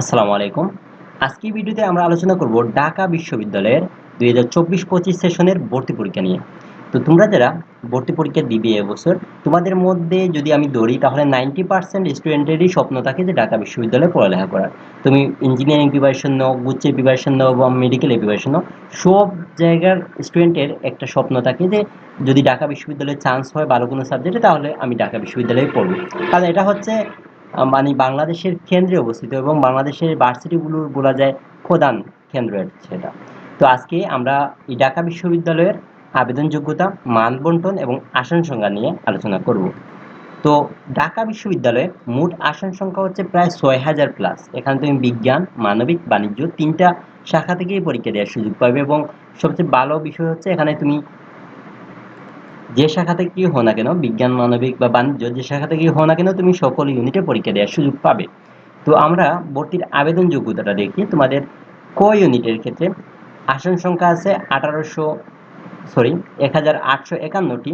আসসালামু আলাইকুম। আজকের ভিডিওতে আমরা আলোচনা করব ঢাকা বিশ্ববিদ্যালয়ের দুই হাজার চব্বিশ পঁচিশ সেশনের ভর্তি পরীক্ষা নিয়ে। তো তোমরা যারা ভর্তি পরীক্ষা দিবে এবছর তোমাদের মধ্যে যদি আমি ধরি, তাহলে নাইনটি পার্সেন্ট স্টুডেন্টেরই স্বপ্ন থাকে যে ঢাকা বিশ্ববিদ্যালয়ে পড়ালেখা করার। তুমি ইঞ্জিনিয়ারিং প্রিপারেশন নাও গুচ্ছের প্রিপারেশন নাও বা মেডিকেল প্রিপারেশন নাও, সব জায়গার স্টুডেন্টের একটা স্বপ্ন থাকে যে যদি ঢাকা বিশ্ববিদ্যালয়ে চান্স হয় ভালো কোনো সাবজেক্টে তাহলে আমি ঢাকা বিশ্ববিদ্যালয়ে পড়ব। কারণ এটা হচ্ছে মানে বাংলাদেশের কেন্দ্রে অবস্থিত এবং বাংলাদেশের ভার্সিটিগুলোর বলা যায় প্রধান কেন্দ্র সেটা। তো আজকে আমরা এই ঢাকা বিশ্ববিদ্যালয়ের আবেদন যোগ্যতা মান বন্টন এবং আসন সংখ্যা নিয়ে আলোচনা করব। তো ঢাকা বিশ্ববিদ্যালয়ে মোট আসন সংখ্যা হচ্ছে প্রায় ছয় হাজার প্লাস এখানে তুমি বিজ্ঞান, মানবিক, বাণিজ্য তিনটা শাখা থেকেই পরীক্ষা দেওয়ার সুযোগ পাবে এবং সবচেয়ে ভালো বিষয় হচ্ছে এখানে তুমি যে শাখা থেকে হো না কেন, বিজ্ঞান, মানবিক বা বাণিজ্য, যে শাখা থেকে হো না কেন, তুমি সকল ইউনিটে পরীক্ষা দেওয়ার সুযোগ পাবে। তো আমরা ভর্তির আবেদন যোগ্যতাটা দেখি। তোমাদের ক ইউনিটের ক্ষেত্রে আসন সংখ্যা আছে আঠারোশো সরি এক হাজার আটশো একান্নটি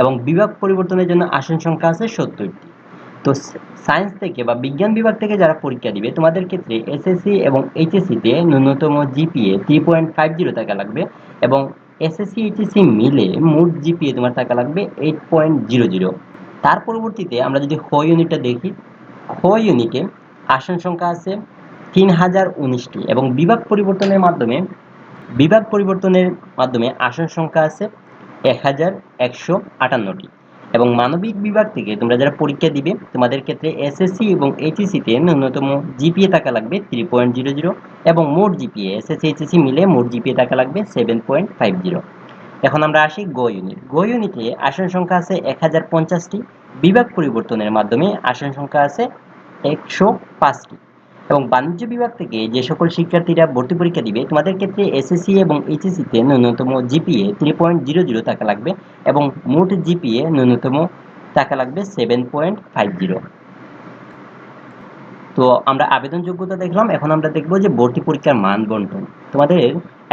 এবং বিভাগ পরিবর্তনের জন্য আসন সংখ্যা আছে সত্তরটি। তো সায়েন্স থেকে বা বিজ্ঞান বিভাগ থেকে যারা পরীক্ষা দিবে, তোমাদের ক্ষেত্রে এসএসসি এবং এইচএসসিতে ন্যূনতম GPA three point five zero টাকা লাগবে এবং এসএসসি এইচএসসি মিলে মোট জিপিএ তোমার টাকা লাগবে এইট পয়েন্ট জিরো জিরো তার পরবর্তীতে আমরা যদি হ ইউনিটটা দেখি, হ ইউনিটে আসন সংখ্যা আছে তিন হাজার উনিশটি এবং বিভাগ পরিবর্তনের মাধ্যমে, বিভাগ পরিবর্তনের মাধ্যমে আসন সংখ্যা আছে এক হাজার একশো আটান্নটি। এবং মানবিক বিভাগ থেকে তোমরা যারা পরীক্ষা দিবে, তোমাদের ক্ষেত্রে এসএসসি এবং এইচএসসিতে ন্যূনতম জিপিএ টাকা লাগবে থ্রি পয়েন্ট জিরো জিরো এবং মোট জিপিএ এসএসসি এইচএসসি মিলে মোট জিপিএ টাকা লাগবে সেভেন পয়েন্ট ফাইভ জিরো এখন আমরা আসি গো ইউনিট গো ইউনিটে আসন সংখ্যা আছে এক হাজার পঞ্চাশটি। বিভাগ পরিবর্তনের মাধ্যমে আসন সংখ্যা আছে একশো পাঁচটি। এবং বাণিজ্য বিভাগ থেকে যে সকল শিক্ষার্থীরা ভর্তি পরীক্ষা দিবে, তোমাদের ক্ষেত্রে এসএসসি এবং এইচএসসিতে ন্যূনতম GPA three point zero zero টাকা লাগবে এবং মোট জিপিএ ন্যূনতম টাকা লাগবে সেভেন পয়েন্ট ফাইভ জিরো তো আমরা আবেদন যোগ্যতা দেখলাম, এখন আমরা দেখব যে ভর্তি পরীক্ষার মান বন্টন। তোমাদের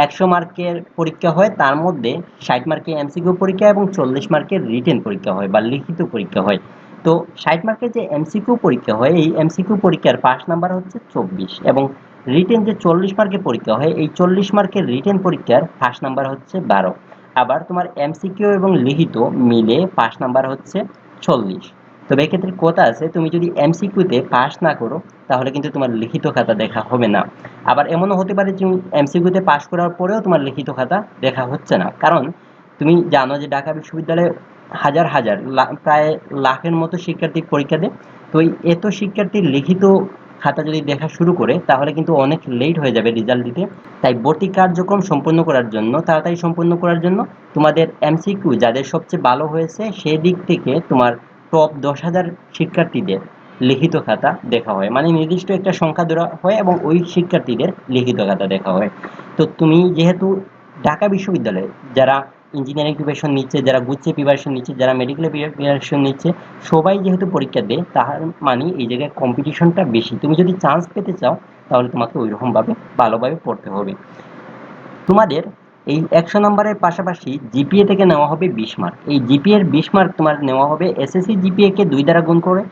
একশো মার্কের পরীক্ষা হয়, তার মধ্যে ষাট মার্কের এমসিকিউ পরীক্ষা এবং চল্লিশ মার্কের রিটেন পরীক্ষা হয় বা লিখিত পরীক্ষা হয়। তো ষাট মার্কের যে এমসিকিউ পরীক্ষা হয়, এই এমসিকিউ পরীক্ষার পাস নাম্বার হচ্ছে চব্বিশ এবং রিটেন যে চল্লিশ মার্কের পরীক্ষা হয়, এই চল্লিশ মার্কের রিটেন পরীক্ষার পাস নাম্বার হচ্ছে বারো। আবার তোমার এমসিকিউ এবং লিখিত মিলে পাস নাম্বার হচ্ছে চল্লিশ। তবে এক্ষেত্রে কথা আছে, তুমি যদি এমসিকিউতে পাস না করো, তাহলে কিন্তু তোমার লিখিত খাতা দেখা হবে না। আবার এমনও হতে পারে যে এমসিকিউতে পাস করার পরেও তোমার লিখিত খাতা দেখা হচ্ছে না। কারণ তুমি জানো যে ঢাকা বিশ্ববিদ্যালয়ে হাজার হাজার প্রায় লাখের মতো শিক্ষার্থী পরীক্ষা দেয়। তো এত শিক্ষার্থীর লিখিত খাতা যদি দেখা শুরু করে, তাহলে কিন্তু অনেক লেট হয়ে যাবে রেজাল্ট দিতে। তাই ভর্তি কার্যক্রম সম্পন্ন করার জন্য, তাড়াতাড়ি সম্পন্ন করার জন্য তোমাদের এমসিকিউ যাদের সবচেয়ে ভালো হয়েছে সেই দিক থেকে তোমার টপ দশ হাজার শিক্ষার্থীদের লিখিত খাতা দেখা হয়। মানে নির্দিষ্ট একটা সংখ্যা ধরা হয় এবং ওই শিক্ষার্থীদের লিখিত খাতা দেখা হয়। তো তুমি যেহেতু ঢাকা বিশ্ববিদ্যালয়ে যারা ইঞ্জিনিয়ারিং প্রিপারেশন নিচ্ছে, যারা গুচ্ছে প্রিপারেশন নিচ্ছে, যারা মেডিকেল প্রিপারেশন নিচ্ছে, সবাই যেহেতু পরীক্ষা দেয়, তার মানে এই জায়গায় কম্পিটিশনটা বেশি। তুমি যদি চান্স পেতে চাও, তাহলে তোমাকে ওই রকমভাবে ভালোভাবে পড়তে হবে। তোমাদের এই একশো নম্বরের পাশাপাশি জিপিএ থেকে নেওয়া হবে বিশ মার্ক এই জিপিএর এর বিশ মার্ক তোমার নেওয়া হবে এসএসসি জিপিএ কে দুই দ্বারা গুণ করে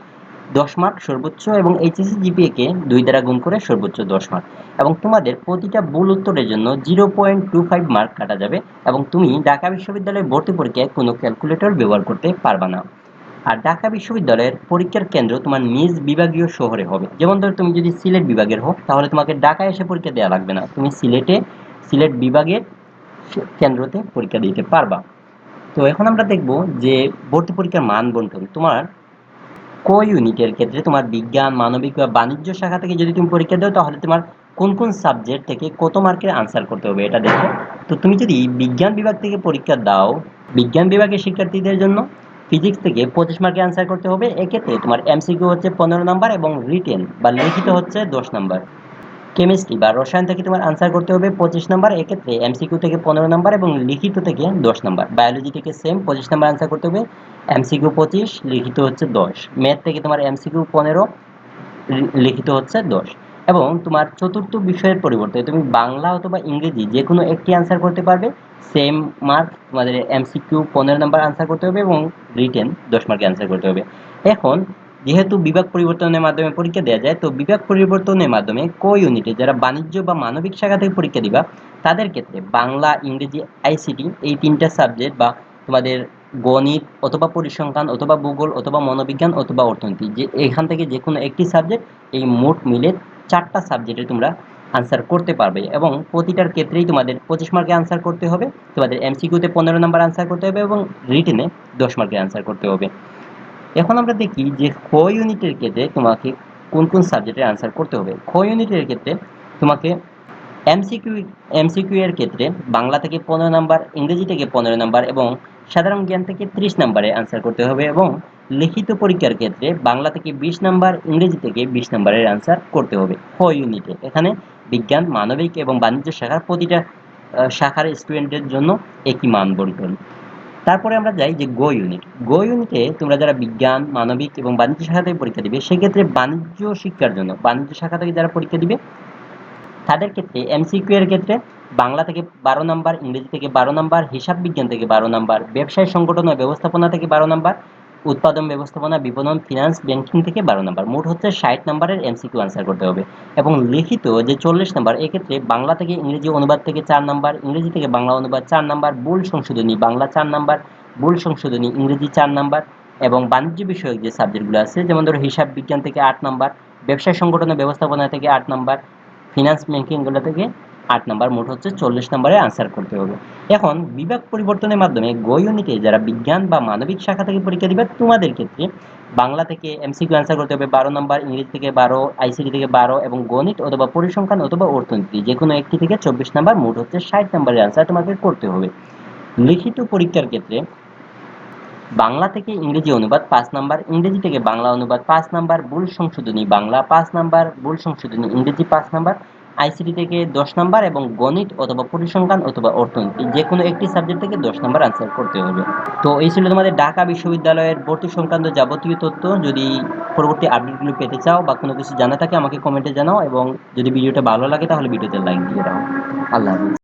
দশ মার্ক সর্বোচ্চ এবং এইচএসসি জিপিএ কে দুই দ্বারা গুণ করে সর্বোচ্চ দশ মার্ক। এবং তোমাদের প্রতিটা ভুল উত্তরের জন্য zero point two five mark কাটা যাবে এবং তুমি ঢাকা বিশ্ববিদ্যালয়ের ভর্তি পরীক্ষায় কোনো ক্যালকুলেটর ব্যবহার করতে পারবা না। আর ঢাকা বিশ্ববিদ্যালয়ের পরীক্ষার কেন্দ্র তোমার নিজ বিভাগীয় শহরে হবে। যেমন ধরো তুমি যদি সিলেট বিভাগের হও, তাহলে তোমাকে ঢাকায় এসে পরীক্ষা দেওয়া লাগবে না। তুমি সিলেটে, সিলেট বিভাগের কেন্দ্রতে পরীক্ষা দিতে পারবা। তো এখন আমরা দেখব যে ভর্তি পরীক্ষার মান বন্টন তোমার ক ইউনিটের ক্ষেত্রে? তোমার বিজ্ঞান, মানবিক বা বাণিজ্য শাখা থেকে যদি তুমি পরীক্ষা দাও, তাহলে তোমার কোন কোন সাবজেক্ট থেকে কত মার্কের আনসার করতে হবে এটা দেখো। তো তুমি যদি বিজ্ঞান বিভাগ থেকে পরীক্ষা দাও, বিজ্ঞান বিভাগের শিক্ষার্থীদের জন্য ফিজিক্স থেকে পঁচিশ মার্কে আনসার করতে হবে। এক্ষেত্রে তোমার এমসিকিউ হচ্ছে পনেরো নাম্বার এবং রিটেন বা লিখিত হচ্ছে দশ নাম্বার কেমিস্ট্রি বা রসায়ন থেকে তোমার আনসার করতে হবে পঁচিশ নাম্বার এক্ষেত্রে এমসিকিউ থেকে পনেরো নাম্বার এবং লিখিত থেকে দশ নাম্বার বায়োলজি থেকে সেম পঁচিশ নাম্বার আনসার করতে হবে এমসিকিউ পঁচিশ, লিখিত হচ্ছে দশ। ম্যাথ থেকে তোমার এমসিকিউ পনেরো, লিখিত হচ্ছে দশ। এবং তোমার চতুর্থ বিষয়ের পরিবর্তে তুমি বাংলা অথবা ইংরেজি যে কোনো একটি আনসার করতে পারবে সেম মার্ক তোমাদের এমসিকিউ পনেরো নাম্বার আনসার করতে হবে এবং রিটেন দশ মার্কে আনসার করতে হবে। এখন যেহেতু বিভাগ পরিবর্তনের মাধ্যমে পরীক্ষা দেওয়া যায়, তো বিভাগ পরিবর্তনের মাধ্যমে ক ইউনিটে যারা বাণিজ্য বা মানবিক শাখা থেকে পরীক্ষা দিবা, তাদের ক্ষেত্রে বাংলা, ইংরেজি আইসিটি এই তিনটা সাবজেক্ট বা তোমাদের গণিত অথবা পরিসংখ্যান অথবা ভূগোল অথবা মনোবিজ্ঞান অথবা অর্থনীতি, যে এখান থেকে যে কোনো একটি সাবজেক্ট এই মোট মিলে চারটা সাবজেক্টে তোমরা আনসার করতে পারবে এবং প্রতিটার ক্ষেত্রেই তোমাদের পঁচিশ মার্কে আনসার করতে হবে, তোমাদের এমসিকিউতে পনেরো নাম্বার আনসার করতে হবে এবং রিটেনে দশ মার্কে আনসার করতে হবে। এখন আমরা দেখি যে খ ইউনিটের ক্ষেত্রে তোমাকে কোন কোন সাবজেক্টের আনসার করতে হবে। খ ইউনিটের ক্ষেত্রে তোমাকে এমসিকিউ এমসিকিউ এর ক্ষেত্রে বাংলা থেকে পনেরো নাম্বার, ইংরেজি থেকে পনেরো নাম্বার এবং সাধারণ জ্ঞান থেকে ত্রিশ নাম্বারে আনসার করতে হবে এবং লিখিত পরীক্ষার ক্ষেত্রে বাংলা থেকে বিশ নাম্বার, ইংরেজি থেকে বিশ নাম্বারের আনসার করতে হবে খ ইউনিটে। এখানে বিজ্ঞান, মানবিক এবং বাণিজ্য শাখার প্রতিটা শাখার স্টুডেন্টের জন্য একই মান বন্টন। তারপরে আমরা যাই যে গো ইউনিট গো ইউনিটে তোমরা যারা বিজ্ঞান, মানবিক এবং বাণিজ্য শাখা থেকে পরীক্ষা দিবে, সেক্ষেত্রে বাণিজ্য শিক্ষার জন্য, বাণিজ্য শাখা থেকে যারা পরীক্ষা দিবে, তাদের ক্ষেত্রে এমসিকিউ এর ক্ষেত্রে বাংলা থেকে বারো নাম্বার, ইংরেজি থেকে বারো নাম্বার, হিসাব বিজ্ঞান থেকে বারো নাম্বার, ব্যবসায় সংগঠন ও ব্যবস্থাপনা থেকে বারো নাম্বার উৎপাদন, ব্যবস্থাপনা, বিপণন ফিনান্স ব্যাংকিং থেকে বারো নাম্বার। মোট হচ্ছে ষাট নাম্বারের এমসিকিউ আনসার করতে হবে। এবং লিখিত যে চল্লিশ নাম্বার, এক্ষেত্রে বাংলা থেকে ইংরেজি অনুবাদ থেকে চার নাম্বার, ইংরেজি থেকে বাংলা অনুবাদ চার নাম্বার, ভুল সংশোধনী বাংলা চার নাম্বার, ভুল সংশোধনী ইংরেজি চার নাম্বার, এবং বাণিজ্য বিষয়ক যে সাবজেক্টগুলো আছে, যেমন ধরো হিসাব বিজ্ঞান থেকে আট নাম্বার, ব্যবসায় সংগঠন ও ব্যবস্থাপনা থেকে আট নাম্বার ফিনান্স ব্যাংকিংগুলো থেকে আট নাম্বার, মোট হচ্ছে চল্লিশ নাম্বারে আনসার করতে হবে। এখন, বিভাগ পরিবর্তনের মাধ্যমে গ ইউনিটে যারা বিজ্ঞান বা মানবিক শাখা থেকে পরীক্ষা দিবে, তোমাদের ক্ষেত্রে বাংলা থেকে এমসিকিউ আনসার করতে হবে বারো নাম্বার, ইংরেজি থেকে বারো আইসিটি থেকে বারো এবং গণিত অথবা পরিসংখ্যান অথবা অর্থনীতি যে কোনো একটি থেকে চব্বিশ নাম্বার, মোট হচ্ছে ষাট নাম্বারের আনসার তোমাকে করতে হবে। লিখিত পরীক্ষার ক্ষেত্রে বাংলা থেকে ইংরেজি অনুবাদ পাঁচ নাম্বার, ইংরেজি থেকে বাংলা অনুবাদ পাঁচ নাম্বার, ভুল সংশোধনী বাংলা পাঁচ নাম্বার, ভুল সংশোধনী ইংরেজি পাঁচ নাম্বার আইসিটি থেকে দশ নাম্বার এবং গণিত অথবা পরিসংখ্যান অথবা অর্থনীতি যে কোনো একটি সাবজেক্ট থেকে দশ নাম্বার আনসার করতে হবে। তো এই ছিল তোমাদের ঢাকা বিশ্ববিদ্যালয়ের ভর্তি সংক্রান্ত যাবতীয় তথ্য। যদি পরবর্তী আপডেটগুলো পেতে চাও বা কোনো কিছু জানা থাকে, আমাকে কমেন্টে জানাও এবং যদি ভিডিওটা ভালো লাগে, তাহলে ভিডিওতে লাইক দিয়ে দাও। আল্লাহ হাফিজ।